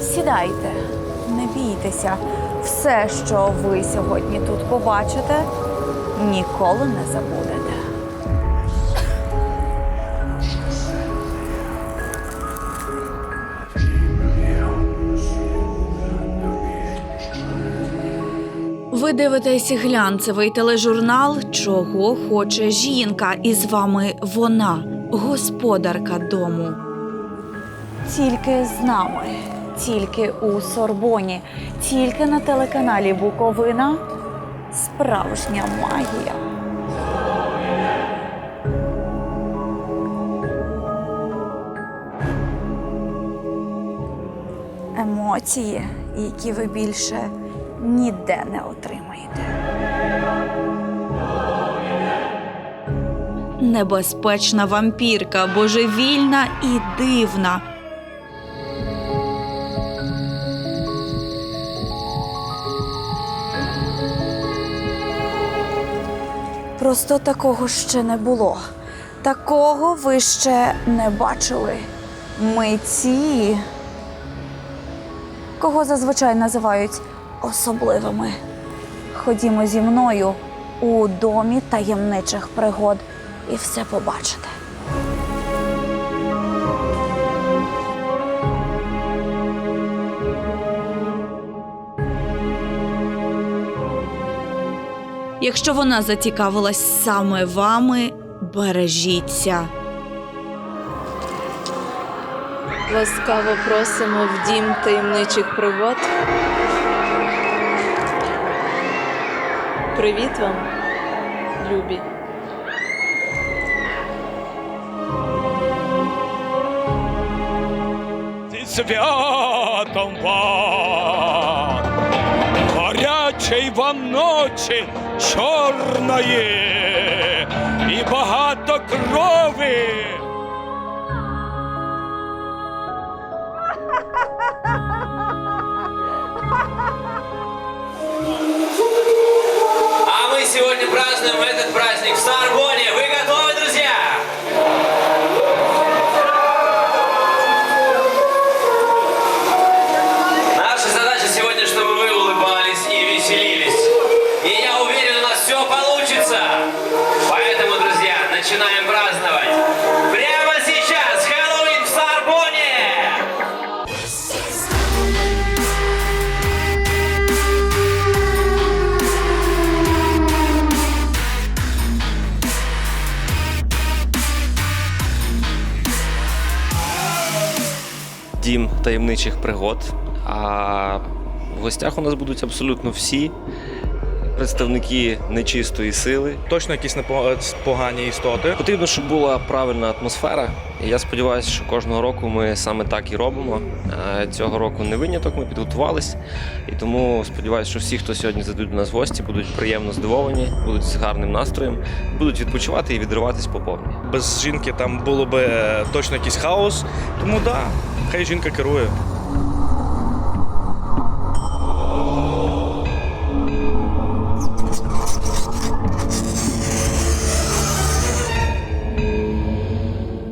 Сідайте, не бійтеся. Все, що ви сьогодні тут побачите, ніколи не забудете. Ви дивитесь глянцевий тележурнал Чого хоче жінка, і з вами вона, господарка дому. Тільки з нами, тільки у Сорбоні, тільки на телеканалі Буковина. Справжня магія. Емоції, які ви більше ніде не отримаєте. Небезпечна вампірка, божевільна і дивна. Просто такого ще не було. Такого ви ще не бачили. Ми ці, кого зазвичай називають особливими. Ходімо зі мною у домі таємничих пригод і все побачите. Якщо вона зацікавилась саме вами, бережіться. Ласкаво просимо в дім таємничих пригод. Привіт вам, любі. Святом вам, гарячий вам ночі чорної і багато крові. Сегодня празднуем этот праздник в Сарбоне. Вы готовы, друзья? Наша задача сегодня, чтобы вы улыбались и веселились. И я уверен, у нас все получится. Поэтому, друзья, начинаем праздновать. Дім таємничих пригод. А в гостях у нас будуть абсолютно всі представники нечистої сили. Точно якісь погані істоти. Потрібно, щоб була правильна атмосфера. І я сподіваюся, що кожного року ми саме так і робимо. Е, Цього року не виняток, ми підготувались. І тому сподіваюся, що всі, хто сьогодні зайдуть до нас в гості, будуть приємно здивовані, будуть з гарним настроєм, будуть відпочивати і відриватись по повній. Без жінки там було би е, точно якийсь хаос. Тому так, да, хай жінка керує.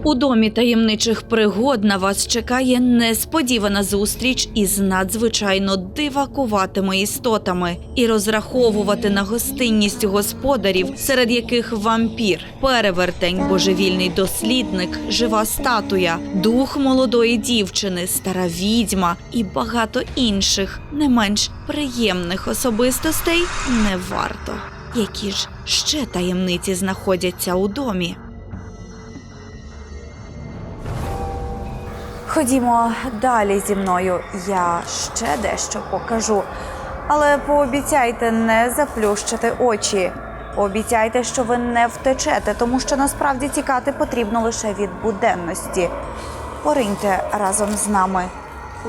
У домі таємничих пригод на вас чекає несподівана зустріч із надзвичайно дивакуватими істотами і розраховувати на гостинність господарів, серед яких вампір, перевертень, божевільний дослідник, жива статуя, дух молодої дівчини, стара відьма і багато інших не менш приємних особистостей не варто. Які ж ще таємниці знаходяться у домі? Ходімо далі зі мною. Я ще дещо покажу. Але пообіцяйте не заплющити очі. Обіцяйте, що ви не втечете, тому що насправді тікати потрібно лише від буденності. Пориньте разом з нами у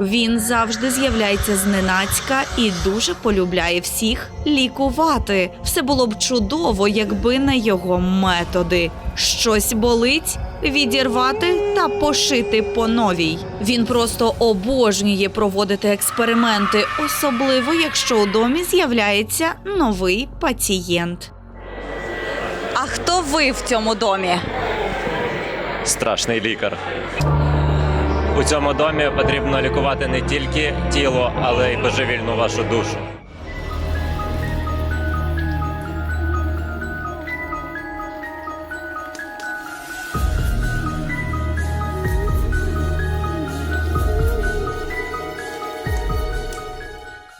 Він завжди з'являється зненацька і дуже полюбляє всіх лікувати. Все було б чудово, якби не його методи. Щось болить. відірвати та пошити по новій. Він просто обожнює проводити експерименти, особливо якщо у домі з'являється новий пацієнт. А хто ви в цьому домі? страшний лікар. У цьому домі потрібно лікувати не тільки тіло, але й божевільну вашу душу.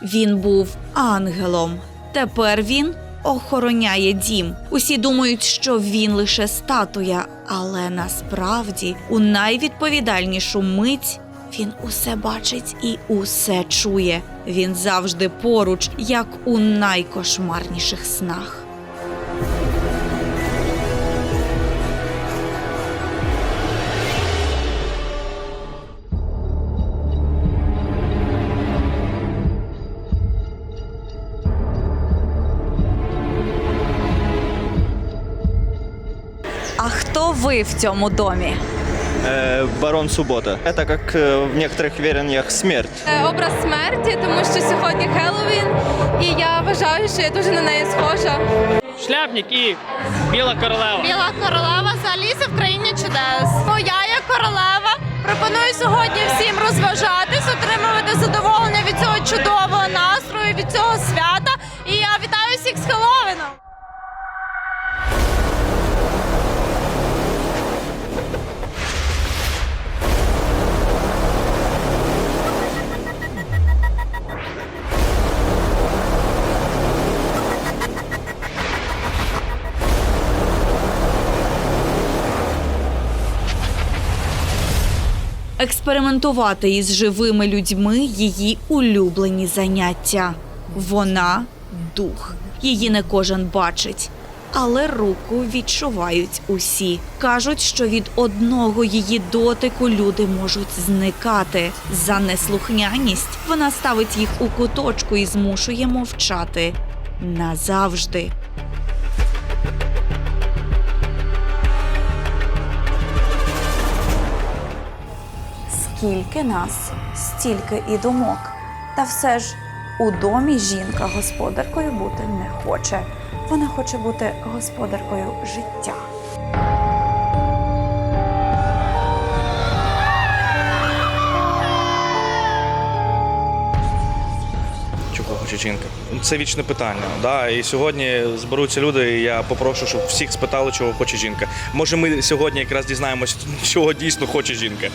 Він був ангелом. Тепер він охороняє дім. Усі думають, що він лише статуя, але насправді у найвідповідальнішу мить він усе бачить і усе чує. Він завжди поруч, як у найкошмарніших снах. хто ви в цьому домі? Э, Барон Суббота. Это как э, в некоторых верованиях смерть. Е, образ смерті, тому що сьогодні Хеллоуін, і я вважаю, що я дуже на неї схожа. Шляпник і Біла королева. Біла королева з Аліси в країні чудес. Ну, я як королева пропоную сьогодні всім розважатись, отримувати задоволення від цього чудового Експериментувати із живими людьми її улюблені заняття. Вона дух. Її не кожен бачить. Але руку відчувають усі. Кажуть, що від одного її дотику люди можуть зникати. За неслухняність вона ставить їх у куточку і змушує мовчати назавжди. Скільки нас, стільки і думок. Та все ж у домі жінка господаркою бути не хоче. Вона хоче бути господаркою життя. Чого хоче жінка? Це вічне питання. Да? І сьогодні зберуться люди, і я попрошу, щоб всіх спитали, чого хоче жінка. Може, ми сьогодні якраз дізнаємося, чого дійсно хоче жінка.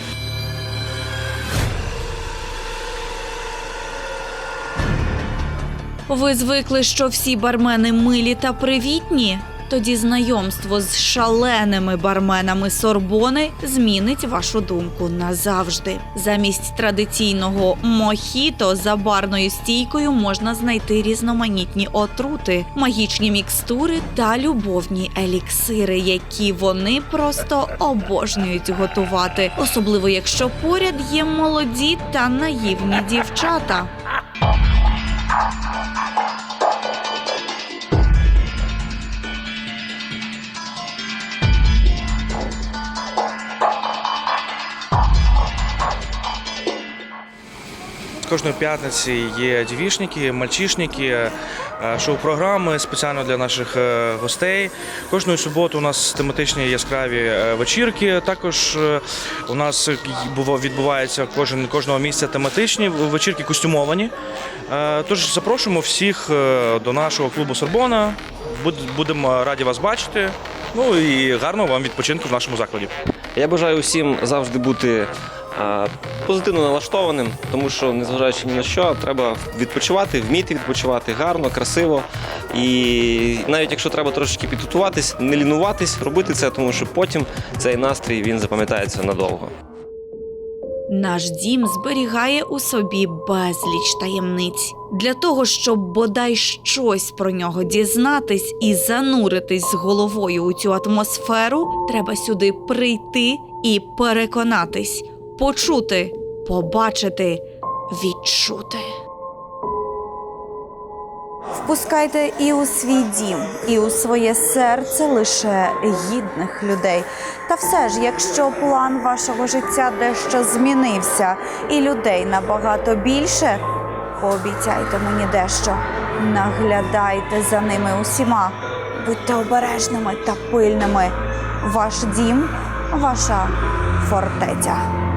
Ви звикли, що всі бармени милі та привітні? Тоді знайомство з шаленими барменами Сорбони змінить вашу думку назавжди. Замість традиційного мохіто за барною стійкою можна знайти різноманітні отрути, магічні мікстури та любовні еліксири, які вони просто обожнюють готувати, особливо якщо поряд є молоді та наївні дівчата. Кожної п'ятниці є дівішники, мальчишники, е, шоу-програми спеціально для наших е, гостей. Кожної суботи у нас тематичні яскраві е, вечірки. Також у нас бува- відбувається кожен кожного місця тематичні вечірки костюмовані. Тож запрошуємо всіх до нашого клубу Сорбона. Будемо раді вас бачити. Ну і гарного вам відпочинку в нашому закладі. Я бажаю усім завжди бути позитивно налаштованим, тому що, незважаючи ні на що, треба відпочивати, вміти відпочивати гарно, красиво. І навіть якщо треба трошечки підготуватись, не лінуватись, робити це, тому що потім цей настрій він запам'ятається надовго. Наш дім зберігає у собі безліч таємниць. Для того, щоб бодай щось про нього дізнатись і зануритись з головою у цю атмосферу, треба сюди прийти і переконатись, почути, побачити, відчути. Впускайте і у свій дім, і у своє серце лише гідних людей. Та все ж, якщо план вашого життя дещо змінився, і людей набагато більше, пообіцяйте мені дещо. Наглядайте за ними усіма. Будьте обережними та пильними. Ваш дім, ваша фортеця.